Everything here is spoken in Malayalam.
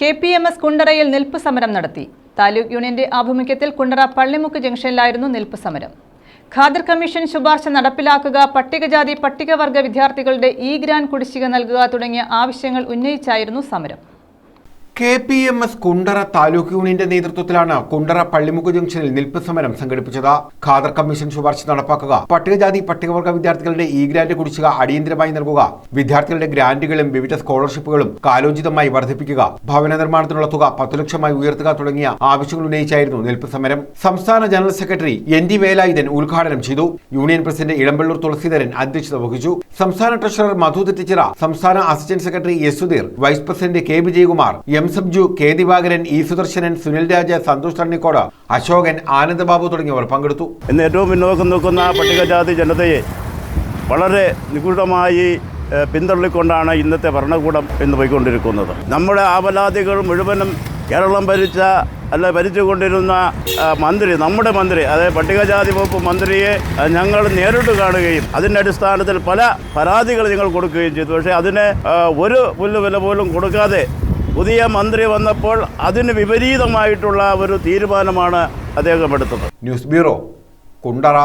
കെ പി എം എസ് കുണ്ടറയിൽ നിൽപ്പ് സമരം നടത്തി. താലൂക്ക് യൂണിയന്റെ ആഭിമുഖ്യത്തിൽ കുണ്ടറ പള്ളിമുക്ക് ജംഗ്ഷനിലായിരുന്നു നിൽപ്പ് സമരം. ഖാദർ കമ്മീഷൻ ശുപാർശ നടപ്പിലാക്കുക പട്ടികജാതി പട്ടികവർഗ വിദ്യാർത്ഥികളുടെ ഇ ഗ്രാൻഡ് കുടിശ്ശിക നൽകുക തുടങ്ങിയ ആവശ്യങ്ങൾ ഉന്നയിച്ചായിരുന്നു സമരം. K P M S Kundara taluk യൂണിയന്റെ നേതൃത്വത്തിലാണ് കുണ്ടറ പള്ളിമുക്ക് ജംഗ്ഷനിൽ നിൽപ്പ് സമരം സംഘടിപ്പിച്ചത്. ഖാദർ കമ്മീഷൻ ശുപാർശ നടപ്പാക്കുക. പട്ടികജാതി പട്ടികവർഗ വിദ്യാർത്ഥികളുടെ ഇ ഗ്രാന്റ് കുടിശ്ശിക അടിയന്തരമായി നൽകുക. വിദ്യാർത്ഥികളുടെ ഗ്രാന്റുകളും വിവിധ സ്കോളർഷിപ്പുകളും കാലോചിതമായി വർദ്ധിപ്പിക്കുക. ഭവന നിർമ്മാണത്തിനുള്ള തുക പത്തു ലക്ഷമായി ഉയർത്തുക തുടങ്ങിയ ആവശ്യങ്ങൾ ഉന്നയിച്ചായിരുന്നു നിൽപ്പ് സമരം. സംസ്ഥാന general secretary N D Velayudhan ഉദ്ഘാടനം ചെയ്തു. യൂണിയൻ പ്രസിഡന്റ് ഇളമ്പള്ളൂർ തുളസീധരൻ അധ്യക്ഷത വഹിച്ചു. സംസ്ഥാന ട്രഷറർ മധു തെറ്റിച്ചിറ സംസ്ഥാന assistant secretary Yasudheer vice president K Vijayakumar M Sabju K Divakaran E Sudarshanan Sunil Raja Santhosh Thannikode Ashokan Anandababu തുടങ്ങിയവർ പങ്കെടുത്തു. ഇന്ന് ഏറ്റവും പിന്നോക്കം നിൽക്കുന്ന പട്ടികജാതി ജനതയെ വളരെ നിഗൂഢമായി പിന്തള്ളിക്കൊണ്ടാണ് ഇന്നത്തെ ഭരണകൂടം ഇന്ന് പോയിക്കൊണ്ടിരിക്കുന്നത്. നമ്മുടെ ആപലാദികൾ മുഴുവനും കേരളം ഭരിച്ച അല്ല ഭരിച്ചുകൊണ്ടിരുന്ന മന്ത്രി നമ്മുടെ മന്ത്രി അതായത് പട്ടികജാതി വകുപ്പ് മന്ത്രിയെ ഞങ്ങൾ നേരിട്ട് കാണുകയും അതിന്റെ അടിസ്ഥാനത്തിൽ പല പരാതികൾ ഞങ്ങൾ കൊടുക്കുകയും ചെയ്തു. പക്ഷേ അതിന് ഒരു പുല്ല് വില പോലും കൊടുക്കാതെ പുതിയ മന്ത്രി വന്നപ്പോൾ അതിന് വിപരീതമായിട്ടുള്ള ഒരു തീരുമാനമാണ് അദ്ദേഹം എടുത്തത്. News bureau Kundara.